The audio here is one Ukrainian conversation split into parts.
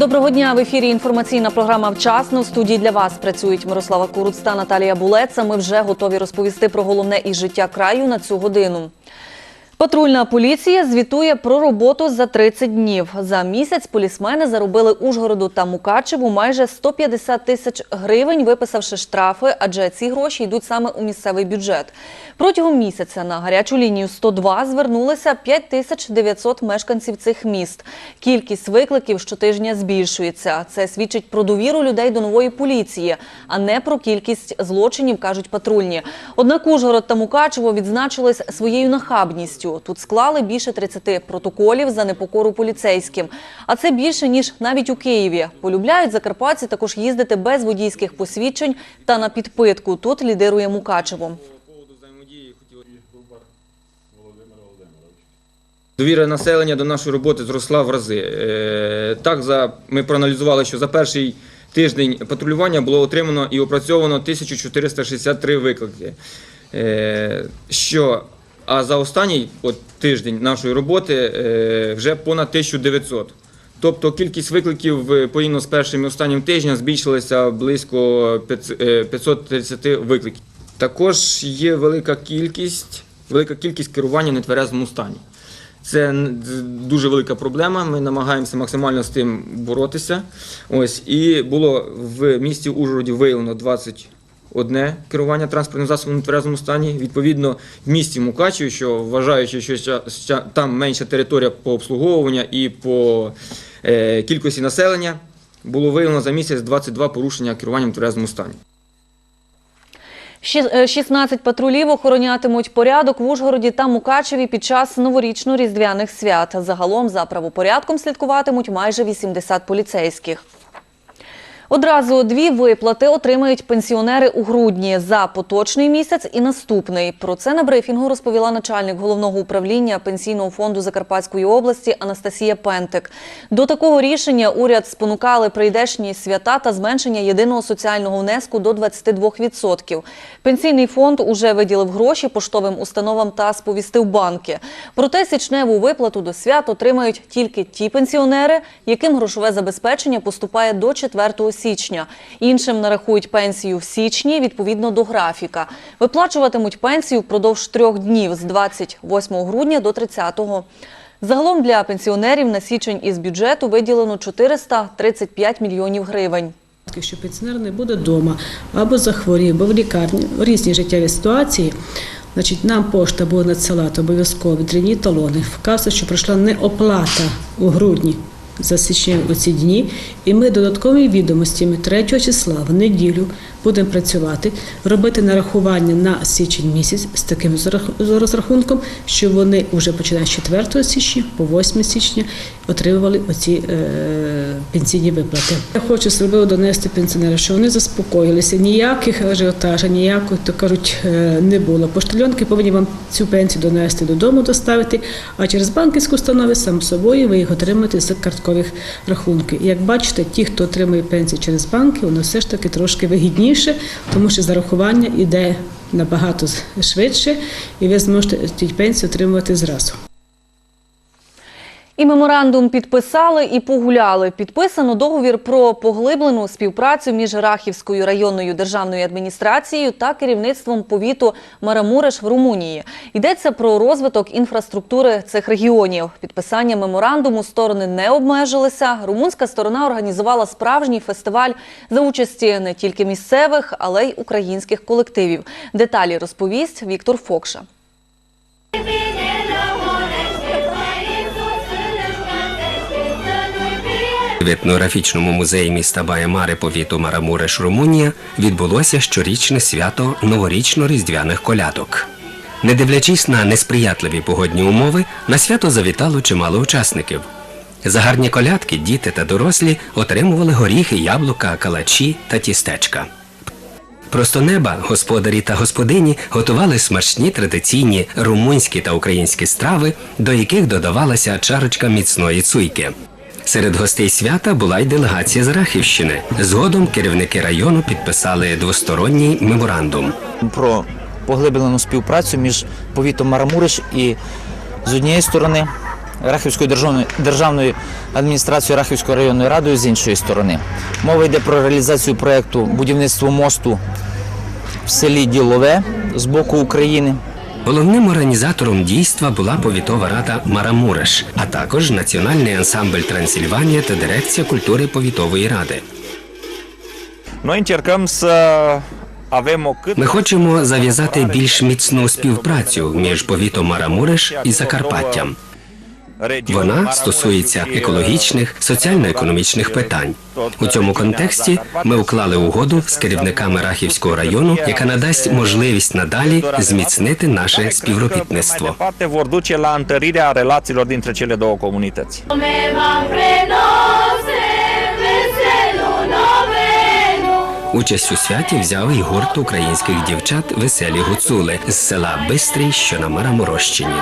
Доброго дня в ефірі. Інформаційна програма вчасно. В студії для вас працюють Мирослава Куруц та Наталія Булеца. Ми вже готові розповісти про головне із життя краю на цю годину. Патрульна поліція звітує про роботу за 30 днів. За місяць полісмени заробили Ужгороду та Мукачеву майже 150 тисяч гривень, виписавши штрафи, адже ці гроші йдуть саме у місцевий бюджет. Протягом місяця на гарячу лінію 102 звернулися 5900 мешканців цих міст. Кількість викликів щотижня збільшується. Це свідчить про довіру людей до нової поліції, а не про кількість злочинів, кажуть патрульні. Однак Ужгород та Мукачево відзначились своєю нахабністю. Тут склали більше 30 протоколів за непокору поліцейським. А це більше, ніж навіть у Києві. Полюбляють закарпатці також їздити без водійських посвідчень та на підпитку. Тут лідирує Мукачево. Довіра населення до нашої роботи зросла в рази. Е, Так, за, ми проаналізували, що за перший тиждень патрулювання було отримано і опрацьовано 1463 виклики. Е, Що, а за останній от, тиждень нашої роботи е, вже понад 1900. Тобто кількість викликів е, порівняно з першим і останнім тижнем збільшилася близько 500 е, 530 викликів. Також є велика кількість, велика кількість керування в нетверезому стані. Це дуже велика проблема. Ми намагаємося максимально з тим боротися. Ось і було в місті Ужгороді виявлено 21 керування транспортним засобом в нетверезому стані. Відповідно, в місті Мукачеві, що вважаючи, що там менша територія по обслуговуванню і по е, кількості населення, було виявлено за місяць 22 порушення керування в нетверезому стані. Е, 16 патрулів охоронятимуть порядок в Ужгороді та Мукачеві під час новорічно-різдвяних свят. Загалом за правопорядком слідкуватимуть майже 80 поліцейських. Одразу дві виплати отримають пенсіонери у грудні за поточний місяць і наступний. Про це на брифінгу розповіла начальник головного управління пенсійного фонду Закарпатської області Анастасія Пентик. До такого рішення уряд спонукали прийдешні свята та зменшення єдиного соціального внеску до 22%. Пенсійний фонд уже виділив гроші поштовим установам та сповістив банки. Проте січневу виплату до свят отримають тільки ті пенсіонери, яким грошове забезпечення поступає до 4 січня. Іншим нарахують пенсію в січні відповідно до графіка. Виплачуватимуть пенсію впродовж трьох днів з 28 грудня до 30-го. Загалом для пенсіонерів на січень із бюджету виділено 435 мільйонів гривень. Що пенсіонер не буде вдома або захворів, або в лікарні в різні життєві ситуації. Значить, нам пошта буде надсилати обов'язково відрівні талони. Вказує, що пройшла неоплата у грудні за січень у ці дні. І ми додатковими відомостями 3 числа в неділю будемо працювати, робити нарахування на січень місяць з таким розрахунком, що вони вже починаючи з 4 січня по 8 січня отримували оці е, пенсійні виплати. Я хочу зробити донести пенсіонерам, що вони заспокоїлися, ніяких ажіотажа, ніякого, то кажуть, е, не було. Поштальонки повинні вам цю пенсію донести додому, доставити, а через банківську установу, сам собою, ви їх отримаєте з карткових рахунків. І Як бачите, ті, хто отримує пенсію через банки, воно все ж таки трошки вигідніше, тому що зарахування йде набагато швидше, і ви зможете ті пенсії отримувати зразу. І меморандум підписали і погуляли. Підписано договір про поглиблену співпрацю між Рахівською районною державною адміністрацією та керівництвом повіту Марамуреш в Румунії. Йдеться про розвиток інфраструктури цих регіонів. Підписання меморандуму сторони не обмежилися. Румунська сторона організувала справжній фестиваль за участі не тільки місцевих, але й українських колективів. Деталі розповість Віктор Фокша. В етнографічному музеї міста Баямари повіту Марамуреш, Румунія, відбулося щорічне свято новорічно-різдвяних колядок. Не дивлячись на несприятливі погодні умови, на свято завітало чимало учасників. За гарні колядки діти та дорослі отримували горіхи, яблука, калачі та тістечка. Просто неба господарі та господині готували смачні традиційні румунські та українські страви, до яких додавалася чарочка міцної цуйки. Серед гостей свята була й делегація з Рахівщини. Згодом керівники району підписали двосторонній меморандум. про поглиблену співпрацю між повітом Марамуриш і з однієї сторони Рахівською державною, державною адміністрацією Рахівською районною радою з іншої сторони. Мова йде про реалізацію проєкту будівництво мосту в селі Ділове з боку України. Головним організатором дійства була повітова рада Марамуреш, а також Національний ансамбль Трансильванія та дирекція культури повітової ради. Ми хочемо зав'язати більш міцну співпрацю між повітом Марамуреш і Закарпаттям. Вона стосується екологічних, соціально-економічних питань. У цьому контексті ми уклали угоду з керівниками Рахівського району, яка надасть можливість надалі зміцнити наше співробітництво. Участь у святі взяв і гурт українських дівчат Веселі гуцули з села Бистрий, що на Мараморощині.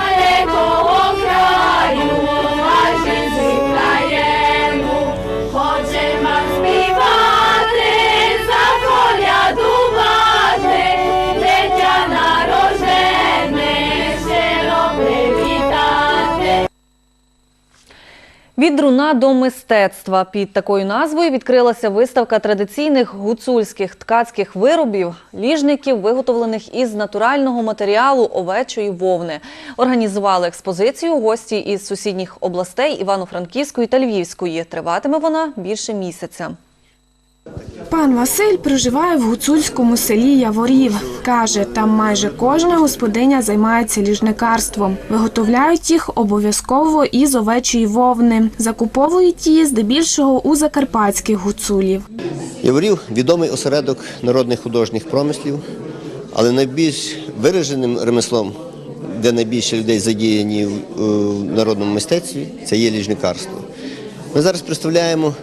Від друна до мистецтва під такою назвою відкрилася виставка традиційних гуцульських ткацьких виробів, ліжників, виготовлених із натурального матеріалу овечої вовни. Організували експозицію гості із сусідніх областей Івано-Франківської та Львівської. Триватиме вона більше місяця. Пан Василь проживає в гуцульському селі Яворів. Каже, там майже кожна господиня займається ліжникарством. Виготовляють їх обов'язково із овечої вовни. Закуповують її здебільшого у закарпатських гуцулів. Яворів відомий осередок народних художніх промислів, але найбільш вираженим ремеслом, де найбільше людей задіяні в е, народному мистецтві, це є ліжникарство. Ми зараз представляємо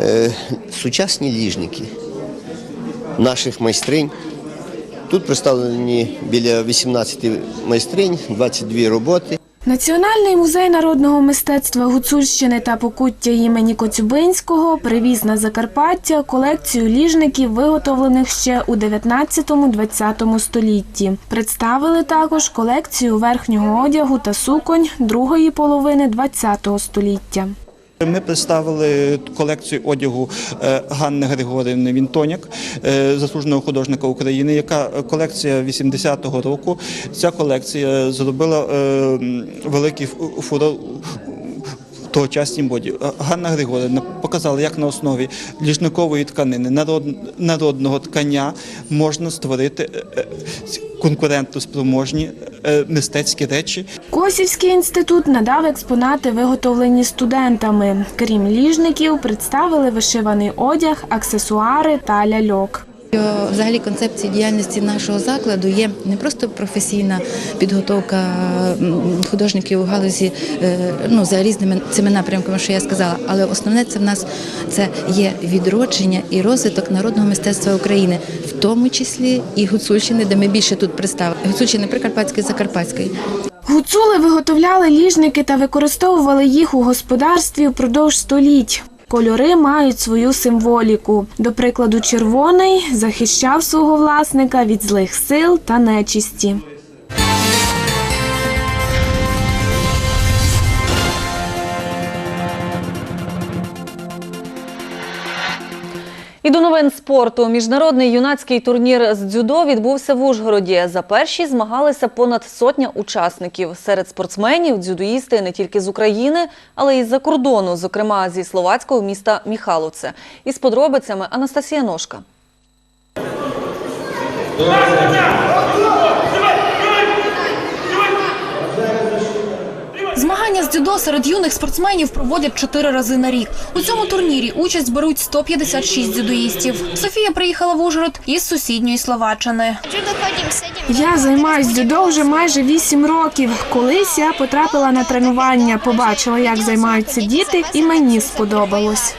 е, сучасні ліжники наших майстринь. Тут представлені біля 18 майстринь, 22 роботи. Національний музей народного мистецтва Гуцульщини та Покуття імені Коцюбинського привіз на Закарпаття колекцію ліжників, виготовлених ще у 19-20 столітті. Представили також колекцію верхнього одягу та суконь другої половини 20 століття. Ми представили колекцію одягу е, Ганни Григорівни Вінтоняк, е, заслуженого художника України, яка е, колекція 80-го року. Ця колекція зробила великий фу- фурор тогочасній моді. Ганна Григорівна показала, як на основі ліжникової тканини, народного ткання можна створити е, е, конкурентоспроможні е, мистецькі речі. Косівський інститут надав експонати, виготовлені студентами. Крім ліжників, представили вишиваний одяг, аксесуари та ляльок. Взагалі концепція діяльності нашого закладу є не просто професійна підготовка художників у галузі е, ну, за різними цими напрямками, що я сказала, але основне це в нас це є відродження і розвиток народного мистецтва України, в тому числі і Гуцульщини, де ми більше тут представили. Гуцульщини Прикарпатської, Закарпатської. Гуцули виготовляли ліжники та використовували їх у господарстві впродовж століть. Кольори мають свою символіку. До прикладу, червоний захищав свого власника від злих сил та нечисті. І до новин спорту. Міжнародний юнацький турнір з дзюдо відбувся в Ужгороді. За перші змагалися понад сотня учасників. Серед спортсменів дзюдоїсти не тільки з України, але й з-за кордону, зокрема зі словацького міста Міхаловце. Із подробицями Анастасія Ножка. Змагання з дзюдо серед юних спортсменів проводять чотири рази на рік. У цьому турнірі участь беруть 156 дзюдоїстів. Софія приїхала в Ужгород із сусідньої Словаччини. Я займаюсь дзюдо вже майже вісім років. Колись я потрапила на тренування, побачила, як займаються діти, і мені сподобалось.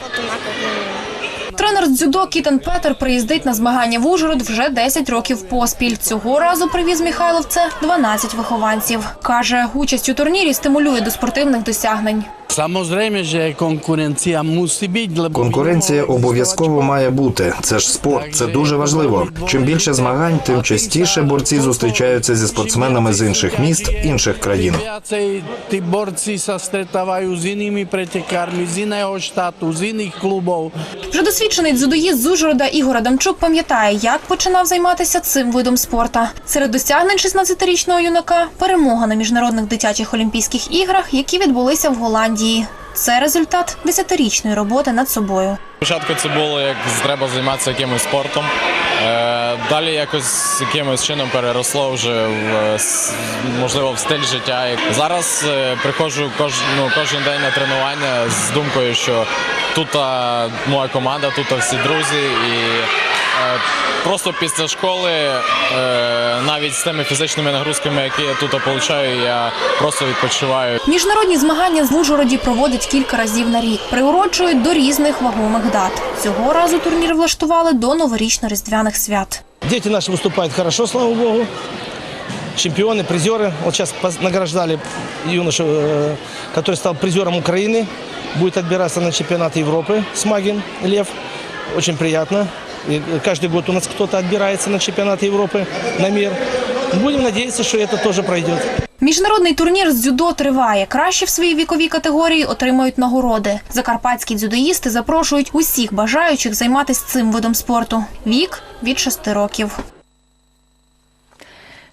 Тренер з дзюдо Кітен Петер приїздить на змагання в Ужгород вже 10 років поспіль. Цього разу привіз Михайловце 12 вихованців. Каже, участь у турнірі стимулює до спортивних досягнень. Конкуренція обов'язково має бути. Це ж спорт, це дуже важливо. Чим більше змагань, тим частіше борці зустрічаються зі спортсменами з інших міст, інших країн. Borci sa stretávajú s inými pretekármi z iného štátu, z iných klubov. Вже досвідчений дзюдоїст з Ужгорода Ігор Адамчук пам'ятає, як починав займатися цим видом спорта. Серед досягнень 16-річного юнака перемога на міжнародних дитячих олімпійських іграх, які відбулися в Голландії. Це результат десятирічної роботи над собою. Спочатку це було як треба займатися якимось спортом. Е, Далі якось якимось чином переросло вже в е, можливо в стиль життя. Зараз е, приходжу кож, ну, кожен день на тренування з думкою, що тут моя команда, тут всі друзі, і просто після школи, е, навіть з тими фізичними нагрузками, які я тут отримую, я просто відпочиваю. Міжнародні змагання в Ужгороді проводять кілька разів на рік, приурочують до різних вагомих дат. Цього разу турнір влаштували до новорічно-різдвяних свят. Дети наши выступают хорошо, слава богу. Чемпионы, призеры. Вот сейчас поз- награждали юношу, э, который стал призером Украины. Будет отбираться на чемпионат Европы. Смагин Лев. Очень приятно. И э, каждый год у нас кто-то отбирается на чемпионат Европы, на мир. Будем надеяться, что это тоже пройдет. Міжнародний турнір з дзюдо триває. Кращі в своїй віковій категорії отримають нагороди. Закарпатські дзюдоїсти запрошують усіх бажаючих займатися цим видом спорту. Вік від 6 років.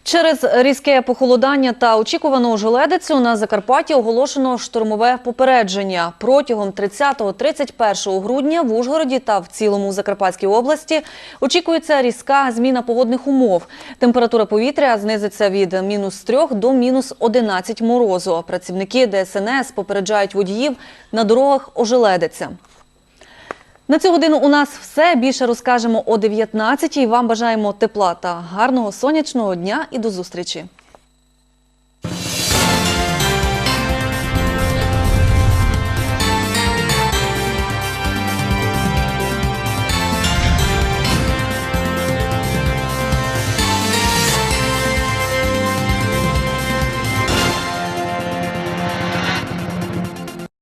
Через різке похолодання та очікувану ожеледицю на Закарпатті оголошено штормове попередження. Протягом 30-31 грудня в Ужгороді та в цілому Закарпатській області очікується різка зміна погодних умов. Температура повітря знизиться від мінус 3 до мінус 11 морозу. Працівники ДСНС попереджають водіїв на дорогах ожеледиця. На цю годину у нас все. Більше розкажемо о 19-й. Вам бажаємо тепла та гарного сонячного дня і до зустрічі.